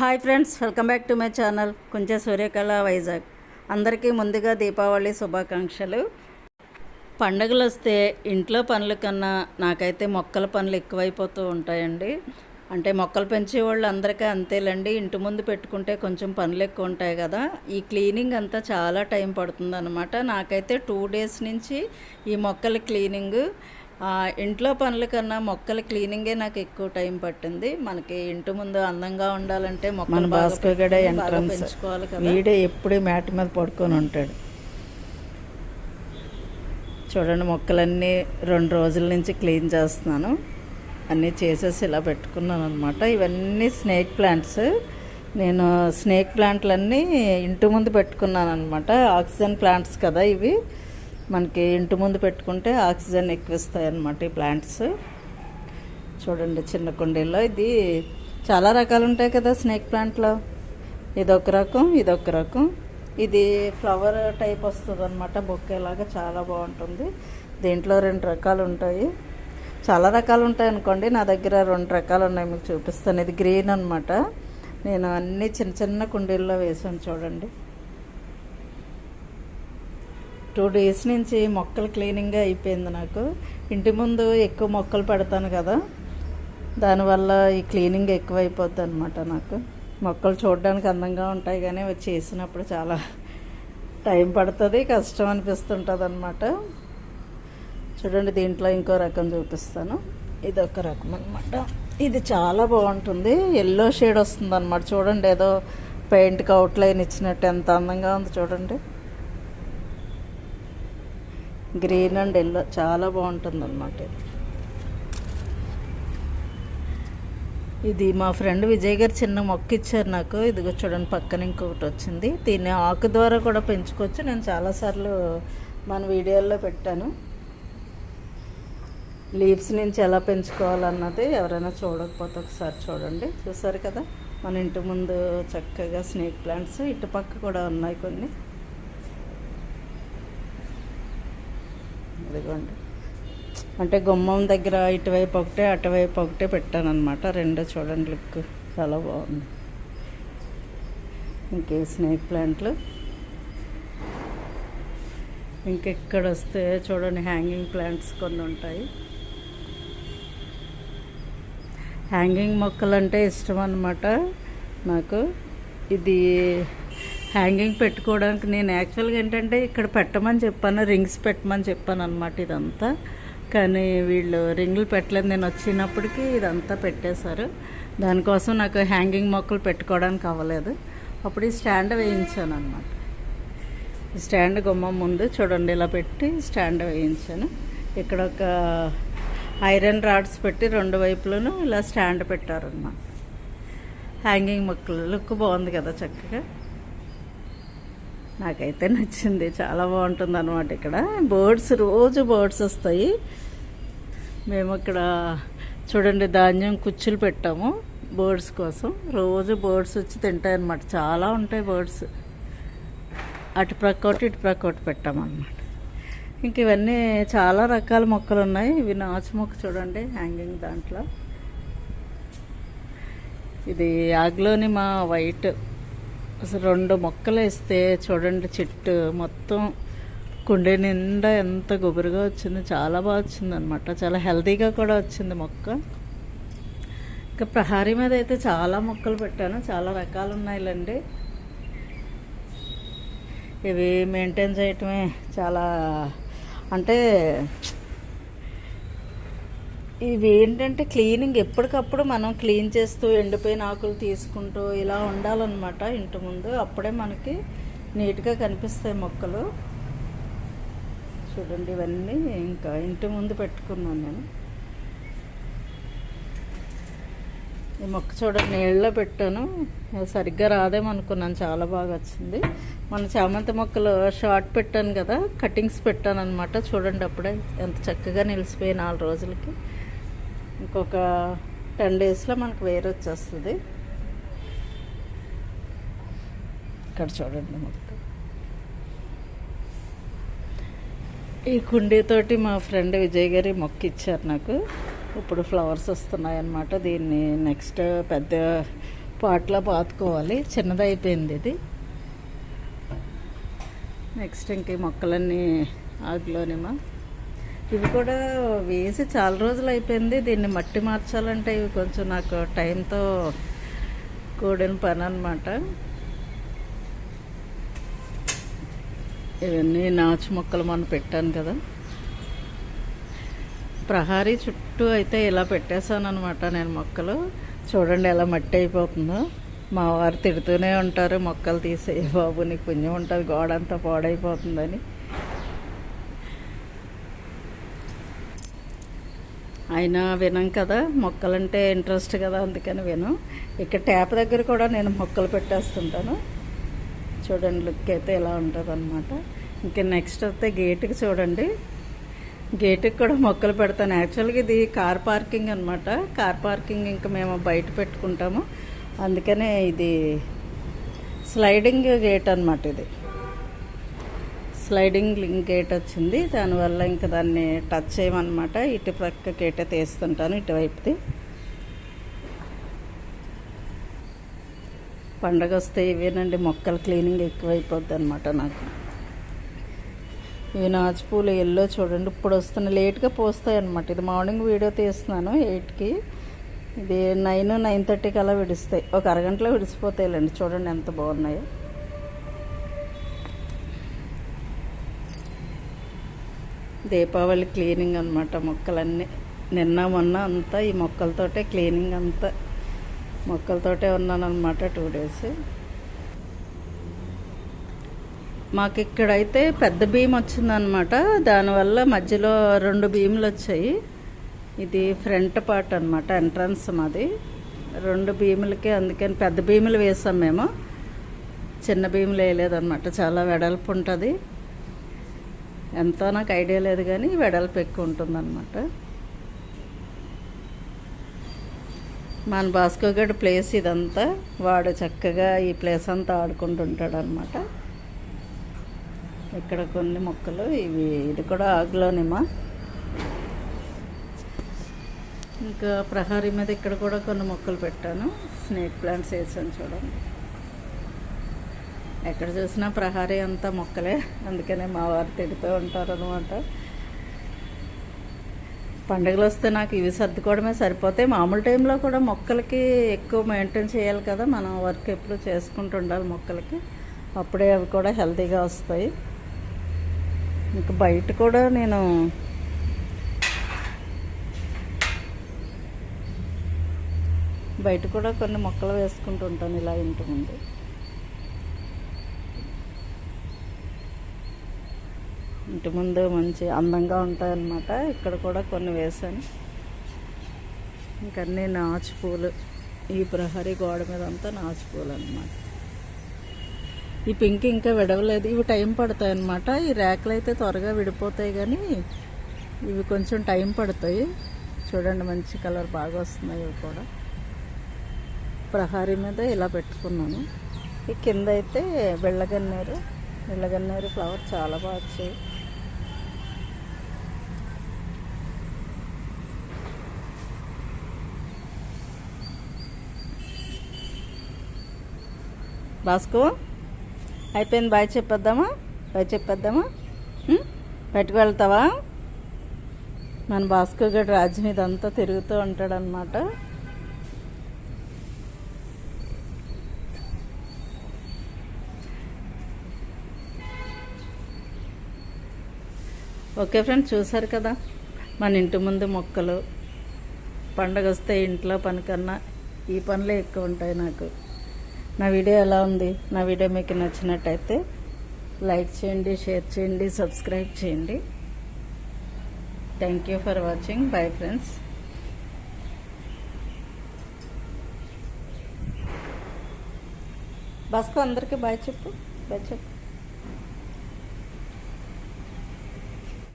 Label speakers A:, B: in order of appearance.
A: Hi friends welcome back to my channel కొంచెం సూర్యకళ వైజాగ్. అందరికీ ముందుగా దీపావళి శుభాకాంక్షలు. పండగలు వస్తే ఇంట్లో పనుల కన్నా నాకైతే మొక్కల పనులు ఎక్కువైపోతూ ఉంటాయండి. అంటే మొక్కలు పెంచే వాళ్ళు అందరికీ అంతేలండి ఇంటి ముందు పెట్టుకుంటే కొంచెం పనులు ఎక్కువ ఉంటాయి కదా. ఈ క్లీనింగ్ అంతా చాలా టైం పడుతుంది అనమాట నాకైతే టూ డేస్ నుంచి ఈ మొక్కల క్లీనింగ్ ఇంట్లో పనుల కన్నా మొక్కల క్లీనింగే నాకు ఎక్కువ టైం పట్టింది. మనకి ఇంటి ముందు అందంగా ఉండాలంటే మొక్కలు
B: భాస్కర్ గడే entrance.
A: పెంచుకోవాలి కదా.
B: వీడే ఎప్పుడు మ్యాట్ మీద పడుకొని ఉంటాడు. చూడండి మొక్కలన్నీ రెండు రోజుల నుంచి క్లీన్ చేస్తున్నాను. అన్నీ చేసేసి ఇలా పెట్టుకున్నాను అనమాట ఇవన్నీ స్నేక్ ప్లాంట్స్. నేను స్నేక్ ప్లాంట్లన్నీ ఇంటి ముందు పెట్టుకున్నాను అనమాట ఆక్సిజన్ ప్లాంట్స్ కదా ఇవి. మనకి ఇంటి ముందు పెట్టుకుంటే ఆక్సిజన్ ఎక్కువ ఇస్తాయి అన్నమాట ఈ ప్లాంట్స్. చూడండి చిన్న కుండీల్లో ఇది చాలా రకాలు ఉంటాయి కదా స్నేక్ ప్లాంట్లో. ఇదొక రకం ఇదొక రకం. ఇది ఫ్లవర్ టైప్ వస్తుంది అనమాట బొక్కేలాగా చాలా బాగుంటుంది. దీంట్లో రెండు రకాలు ఉంటాయి. చాలా రకాలు ఉంటాయి అనుకోండి నా దగ్గర రెండు రకాలు ఉన్నాయి మీకు చూపిస్తాను. ఇది గ్రీన్ అనమాట నేను అన్నీ చిన్న చిన్న కుండీల్లో వేసాను చూడండి. టూ డేస్ నుంచి మొక్కలు క్లీనింగ్ అయిపోయింది నాకు. ఇంటి ముందు ఎక్కువ మొక్కలు పెడతాను కదా దానివల్ల ఈ క్లీనింగ్ ఎక్కువైపోద్ది అనమాట నాకు. మొక్కలు చూడడానికి అందంగా ఉంటాయి కానీ అవి చేసినప్పుడు చాలా టైం పడుతుంది కష్టం అనిపిస్తుంటుంది అనమాట చూడండి దీంట్లో ఇంకో రకం చూపిస్తాను. ఇది ఒక రకం అనమాట ఇది చాలా బాగుంటుంది. ఎల్లో షేడ్ వస్తుంది అనమాట చూడండి ఏదో పెయింట్కి అవుట్లైన్ ఇచ్చినట్టు ఎంత అందంగా ఉంది చూడండి. గ్రీన్ అండ్ ఎల్లో చాలా బాగుంటుంది అనమాట ఇది మా ఫ్రెండ్ విజయ్ గారు చిన్న మొక్క ఇచ్చారు నాకు. ఇదిగో చూడండి పక్కన ఇంకొకటి వచ్చింది. దీన్ని ఆకు ద్వారా కూడా పెంచుకోవచ్చు. నేను చాలాసార్లు మన వీడియోల్లో పెట్టాను. లీవ్స్ నుంచి ఎలా పెంచుకోవాలన్నది ఎవరైనా చూడకపోతే ఒకసారి చూడండి. చూసారు కదా మన ఇంటి ముందు చక్కగా స్నేక్ ప్లాంట్స్ ఇటు పక్క కూడా ఉన్నాయి కొన్ని. ఇదిగోండి. అంటే గుమ్మం దగ్గర ఇటువైపు ఒకటే అటువైపు ఒకటే పెట్టాను అనమాట రెండో చూడండి లుక్ చాలా బాగుంది. ఇంకే స్నేక్ ప్లాంట్లు. ఇంకెక్కడ వస్తే చూడండి హ్యాంగింగ్ ప్లాంట్స్ కొన్ని ఉంటాయి. హ్యాంగింగ్ మొక్కలు అంటే ఇష్టం అనమాట నాకు. ఇది హ్యాంగింగ్ పెట్టుకోవడానికి నేను యాక్చువల్గా ఏంటంటే ఇక్కడ పెట్టమని చెప్పాను రింగ్స్ పెట్టమని చెప్పాను అనమాట ఇదంతా. కానీ వీళ్ళు రింగులు పెట్టలేదు. నేను వచ్చినప్పటికీ ఇదంతా పెట్టేశారు. దానికోసం నాకు హ్యాంగింగ్ మొక్కలు పెట్టుకోవడానికి అవ్వలేదు. అప్పుడు ఈ స్టాండ్ వేయించాను అనమాట స్టాండ్ గుమ్మం ముందు చూడండి ఇలా పెట్టి స్టాండ్ వేయించాను. ఇక్కడ ఒక ఐరన్ రాడ్స్ పెట్టి రెండు వైపులను ఇలా స్టాండ్ పెట్టారన్నమాట. హ్యాంగింగ్ మొక్కలు. లుక్ బాగుంది కదా చక్కగా. నాకైతే నచ్చింది. చాలా బాగుంటుంది అనమాట ఇక్కడ. బర్డ్స్ రోజు బర్డ్స్ వస్తాయి. మేము ఇక్కడ చూడండి ధాన్యం కుచ్చులు పెట్టాము బర్డ్స్ కోసం. రోజు బర్డ్స్ వచ్చి తింటాయి అన్నమాట చాలా ఉంటాయి బర్డ్స్. అటు ప్రక్క ఒకటి ఇటు ప్రక్క ఒకటి పెట్టామన్నమాట. ఇంక ఇవన్నీ చాలా రకాల మొక్కలు ఉన్నాయి. ఇవి నాచు మొక్క చూడండి హ్యాంగింగ్ దాంట్లో. ఇది యాగ్లోని మా వైట్. అసలు రెండు మొక్కలు వేస్తే చూడండి చెట్టు మొత్తం కుండే నిండా ఎంత గుబురుగా వచ్చింది చాలా బాగా వచ్చింది అనమాట చాలా హెల్తీగా కూడా వచ్చింది మొక్క. ఇంకా ప్రహారీ మీద అయితే చాలా మొక్కలు పెట్టాను. చాలా రకాలు ఉన్నాయిలండి. ఇవి మెయింటైన్ చేయటమే చాలా అంటే ఇవి ఏంటంటే క్లీనింగ్ ఎప్పటికప్పుడు మనం క్లీన్ చేస్తూ ఎండిపోయిన ఆకులు తీసుకుంటూ ఇలా ఉండాలన్నమాట ఇంటి ముందు. అప్పుడే మనకి నీట్గా కనిపిస్తాయి మొక్కలు. చూడండి ఇవన్నీ ఇంకా ఇంటి ముందు పెట్టుకున్నాను నేను. ఈ మొక్క చూడండి నీళ్ళలో పెట్టాను. సరిగ్గా రాదేమనుకున్నాను. చాలా బాగా వచ్చింది. మన చామంతి మొక్కలు షార్ట్ పెట్టాను కదా కటింగ్స్ పెట్టాను అనమాట చూడండి అప్పుడే ఎంత చక్కగా నిలిచిపోయి నాలుగు రోజులకి. ఇంకొక టెన్ డేస్లో మనకు వేరు వచ్చేస్తుంది. ఇక్కడ చూడండి మొక్క ఈ కుండీతోటి మా ఫ్రెండ్ విజయ్ గారి మొక్క ఇచ్చారు నాకు. ఇప్పుడు ఫ్లవర్స్ వస్తున్నాయి అన్నమాట దీన్ని నెక్స్ట్ పెద్ద పాట్లో పాతుకోవాలి. చిన్నదైపోయింది ఇది. నెక్స్ట్ ఇంక ఈ మొక్కలన్నీ ఆకులోనేమా ఇవి కూడా వేసి చాలా రోజులు అయిపోయింది. దీన్ని మట్టి మార్చాలంటే ఇవి కొంచెం నాకు టైంతో కూడిన పని అనమాట ఇవన్నీ నాచు మొక్కలు మనం పెట్టాను కదా. ప్రహారీ చుట్టూ అయితే ఇలా పెట్టేశాను అనమాట నేను మొక్కలు. చూడండి ఎలా మట్టి అయిపోతుందో. మా వారు తిడుతూనే ఉంటారు మొక్కలు తీసే బాబు నీకు పుణ్యం ఉంటుంది గోడ అంతా పాడైపోతుందని. అయినా వినం కదా మొక్కలంటే ఇంట్రెస్ట్ కదా అందుకని విను. ఇక్కడ ట్యాప్ దగ్గర కూడా నేను మొక్కలు పెట్టేస్తుంటాను. చూడండి లుక్ అయితే ఇలా ఉంటుంది అనమాట ఇంకా నెక్స్ట్ వస్తే గేటుకి చూడండి. గేటుకి కూడా మొక్కలు పెడతాను. యాక్చువల్గా ఇది కార్ పార్కింగ్ అనమాట కార్ పార్కింగ్ ఇంకా మేము బయట పెట్టుకుంటాము. అందుకనే ఇది స్లైడింగ్ గేట్ అనమాట ఇది. స్లైడింగ్ లింక్ గేట్ వచ్చింది. దానివల్ల ఇంకా దాన్ని టచ్ చేయమన్నమాట. ఇటు ప్రక్క గేట తీస్తుంటాను ఇటువైపుది. పండగ వస్తే ఇవేనండి మొక్కల క్లీనింగ్ ఎక్కువైపోద్ది అనమాట నాకు. ఇవి నాచుపూలు ఎల్లో చూడండి ఇప్పుడు వస్తున్న లేట్గా పోస్తాయి అనమాట ఇది మార్నింగ్ వీడియో తీస్తున్నాను ఎయిట్కి. ఇది నైన్ నైన్ థర్టీకి అలా విడుస్తాయి. ఒక అరగంటలో విడిసిపోతాయిలేండి చూడండి ఎంత బాగున్నాయో. దీపావళి క్లీనింగ్ అనమాట మొక్కలన్నీ. నిన్న మొన్న అంతా ఈ మొక్కలతోటే క్లీనింగ్ అంతా. మొక్కలతోటే ఉన్నానమాట టూ డేస్. మాకు ఇక్కడైతే పెద్ద భీమ్ వచ్చిందనమాట దానివల్ల మధ్యలో రెండు భీములు వచ్చాయి. ఇది ఫ్రంట్ పార్ట్ అనమాట ఎంట్రన్స్ మాది. రెండు భీములకి అందుకని పెద్ద భీములు వేసాం మేము. చిన్న భీములు వేయలేదన్నమాట చాలా వెడల్పు ఉంటుంది. ఎంతో నాకు ఐడియా లేదు కానీ వెడల్పు ఎక్కువ ఉంటుందన్నమాట. మన భాస్కో గడ్ ప్లేస్ ఇదంతా వాడు చక్కగా ఈ ప్లేస్ అంతా ఆడుకుంటుంటాడు అనమాట ఇక్కడ కొన్ని మొక్కలు ఇవి ఇది కూడా ఆకులోనేమా ఇంకా ప్రహారీ మీద ఇక్కడ కూడా కొన్ని మొక్కలు పెట్టాను. స్నేక్ ప్లాంట్స్ వేసాను చూడండి. ఎక్కడ చూసినా ప్రహారీ అంతా మొక్కలే. అందుకనే మా వారు తిడుతూ ఉంటారు అనమాట పండుగలు వస్తే నాకు ఇవి సర్దుకోవడమే సరిపోతాయి. మామూలు టైంలో కూడా మొక్కలకి ఎక్కువ మెయింటైన్ చేయాలి కదా. మనం వర్క్ ఎప్పుడు చేసుకుంటూ ఉండాలి మొక్కలకి. అప్పుడే అవి కూడా హెల్తీగా వస్తాయి. ఇంకా బయట కూడా నేను బయట కూడా కొన్ని మొక్కలు వేసుకుంటూ ఉంటాను ఇలా ఇంటి ముందు. ఇంటి ముందు మంచి అందంగా ఉంటాయన్నమాట. ఇక్కడ కూడా కొన్ని వేసాను ఇంకన్నీ నాచు పూలు. ఈ ప్రహరీ గోడ మీద అంతా నాచు పూలు అనమాట ఈ పింక్ ఇంకా విడవలేదు. ఇవి టైం పడతాయి అనమాట ఈ ర్యాకులు అయితే త్వరగా విడిపోతాయి కానీ ఇవి కొంచెం టైం పడతాయి. చూడండి మంచి కలర్ బాగా వస్తున్నాయి ఇవి కూడా. ప్రహారీ మీద ఇలా పెట్టుకున్నాను. ఈ కింద అయితే వెళ్ళగన్నేరు. వెళ్ళగన్నేరు ఫ్లవర్ చాలా బాగా వచ్చాయి. బాస్కో అయిపోయింది బాయ్ చెప్పేద్దామా? బాయ్ చెప్పేద్దామా? ఉం? వెళ్తావా మన భాస్కో గడు రాజ్యం ఇదంతా తిరుగుతూ ఉంటాడనమాట ఓకే ఫ్రెండ్ చూసారు కదా? మన ఇంటి ముందు మొక్కలు. పండగ వస్తే ఇంట్లో పని కన్నా ఈ పనులే ఎక్కువ ఉంటాయి నాకు. నా వీడియో ఎలా ఉంది? నా వీడియో మీకు నచ్చినట్టయితే లైక్ చేయండి షేర్ చేయండి సబ్స్క్రైబ్ చేయండి. Thank you for watching bye friends బస్కు అందరికీ బాయ్ చెప్పు బాయ్ చెప్పు.